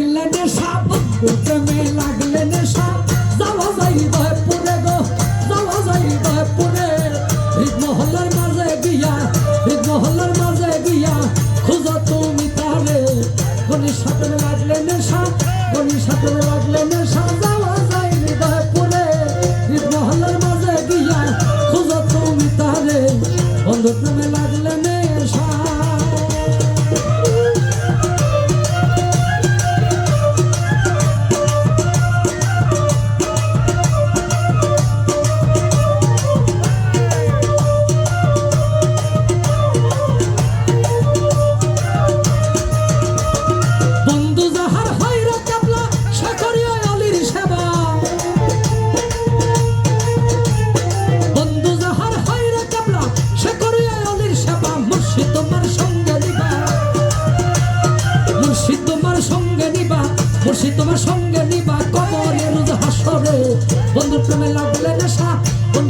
লাগলে নেশা বন্ধুর প্রেমে লাগলে নেশা। যাওয়া যাই দয় পুরে গো, যাওয়া যাই দয় পুরে হৃদ মহল্লার মাঝে গিয়া হৃদ মহল্লার মাঝে গিয়া খুঁজো তুমি তারে গণির সাথে লাগলে নেশা গণির সাথে লাগলে নেশা। যাওয়া যাই হৃদয় পুরে হৃদ মহল্লার মাঝে গিয়া খুঁজো তুমি তারে বন্ধুর প্রেমে লাগলে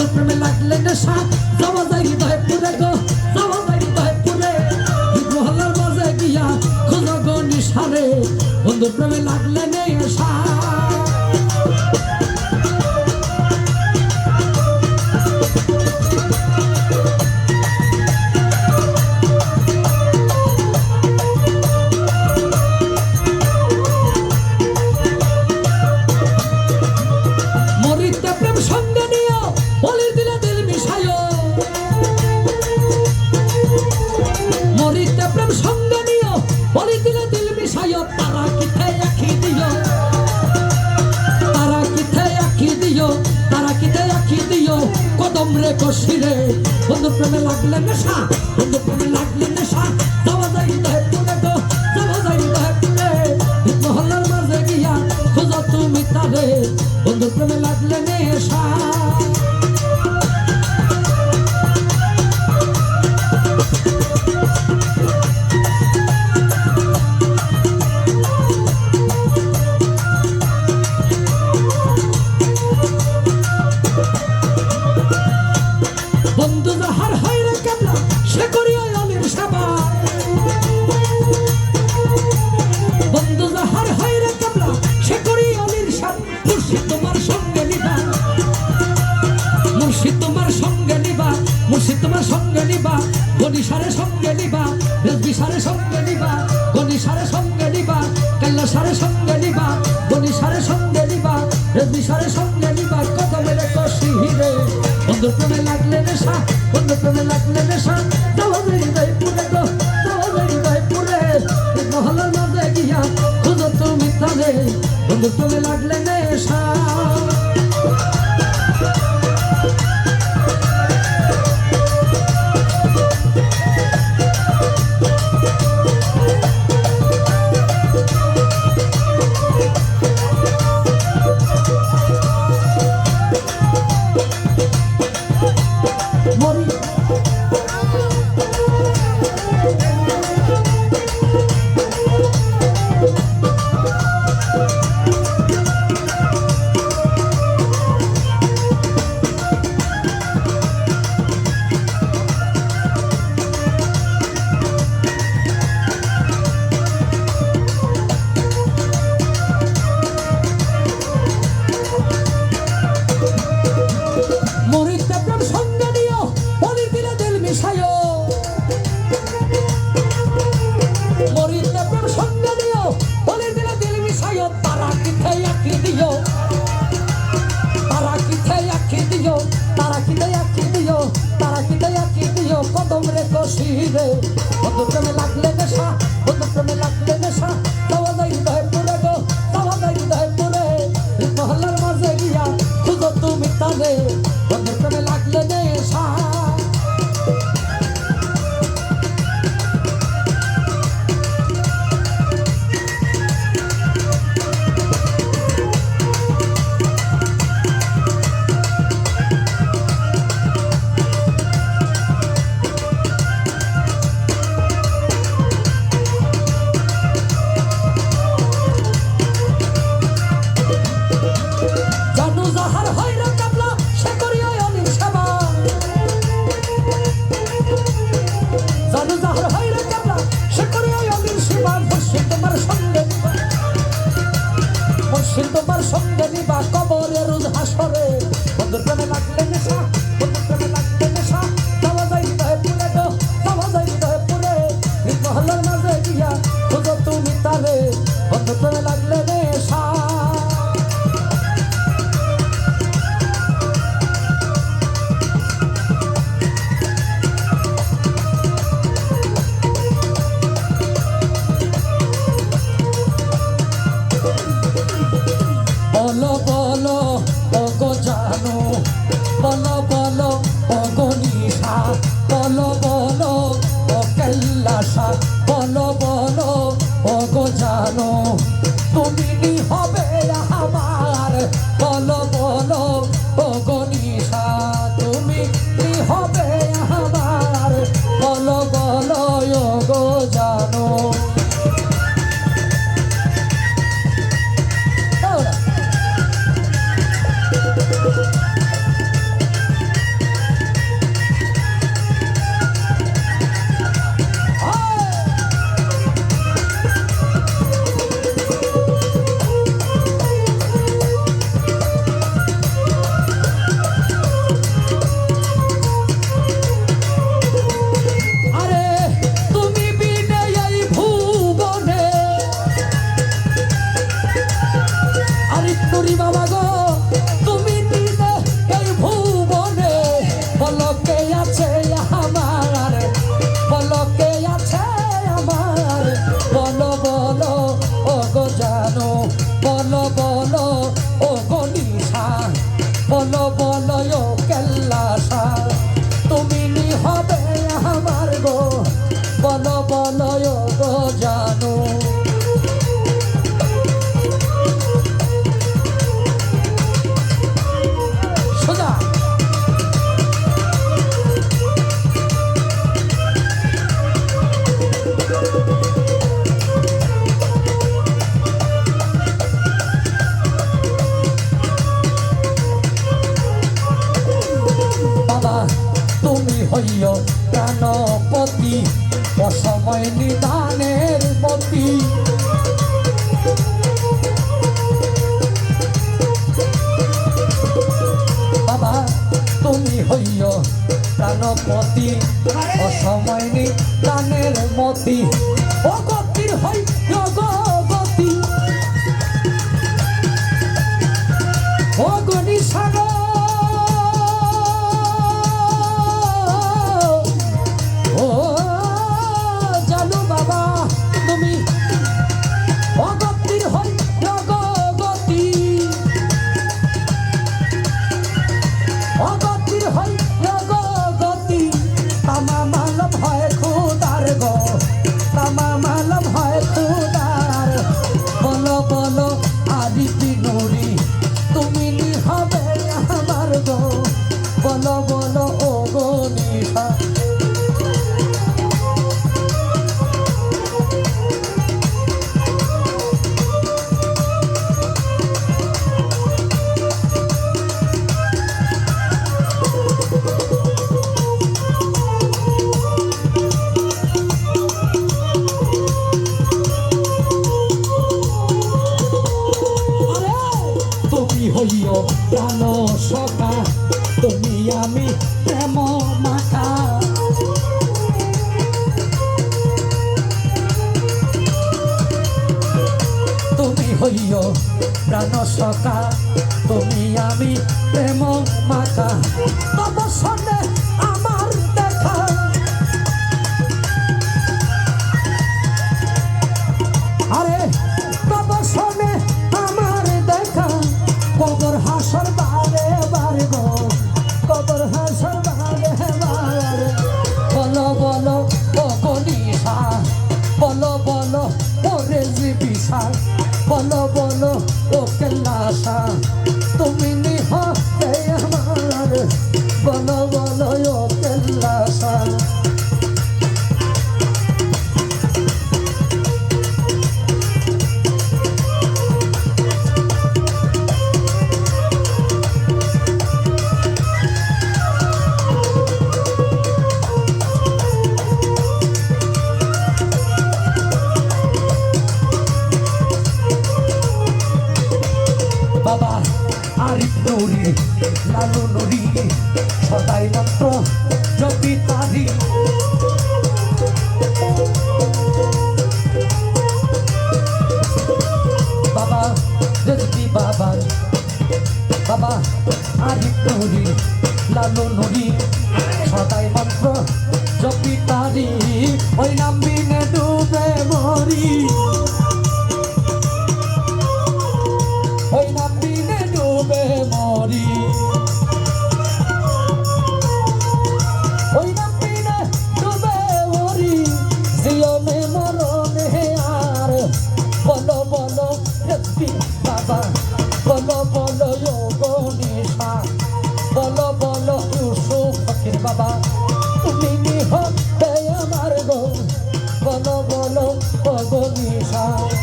বন্ধু প্রেমে লাগলে নেশা, যাওয়া যায় হৃদয় পুরে গো, যাওয়া যায় হৃদয় পুরে মহল্লার মাঝে গিয়া খোঁজো গো নিশারে। বন্ধু, প্রেমে লাগলে নেশা। তারা কিথে আখি দিও? কদম রে। কষিরে বন্ধু প্রেমে লাগলে নেশা, বন্ধু প্রেমে লাগলে নেশা। যাওয়া যাই দেয় পুরে গো যাওয়া যাই দেয় পুরে মহল্লার মাঝে গিয়া খোঁজো তুমি তারে, বন্ধু প্রেমে লাগলে নেশা। সঙ্গে নিবা। মুর্শিদ তোমার সঙ্গে নিবা, মুর্শিদ তোমার সঙ্গে নিবা। গণিসারে সঙ্গে নিবা রেজবিসারে সঙ্গে নিবা, গণিসারে সঙ্গে নিবা কেল্লা সারে সঙ্গে নিবা, গণিসারে সঙ্গে নিবা রেজবিসারে সঙ্গে নিবা কত মেরে কষি হিরে বন্ধু প্রেমে লাগলে নেশা বন্ধু প্রেমে লাগলে নেশা দেই দেই পুরে গো দেই দেই পুরে এই মহল্লার মাঝে গিয়া খুঁজো তুমি তারে বন্ধু তারা কিথে আখি দিও। তারা কিথে আখি দিও। তারা কিথে আখি দিও। তারা কিথে আখি দিও। কদম রে কষি রে প্রেমে লাগলে নেশা। বলো বলো, ও কৈলাসা বলো বলো, ও গো জানো, তুমি হবে আমার? বলো বলো, ও গো নিশা, তুমি হবে বলয় জানো। হইয় প্রাণপতি। সময় নিদানের মতি বাবা তুমি হইয় প্রাণপতি। অসময় নিদানের মতি। ও গতির হইও প্রাণ সখা, তুমি আমি প্রেম মাখা তুমি হইও, প্রাণ সখা, তুমি আমি প্রেম সন্ধ্যা বলো বলো ও কেল্লা 女孩。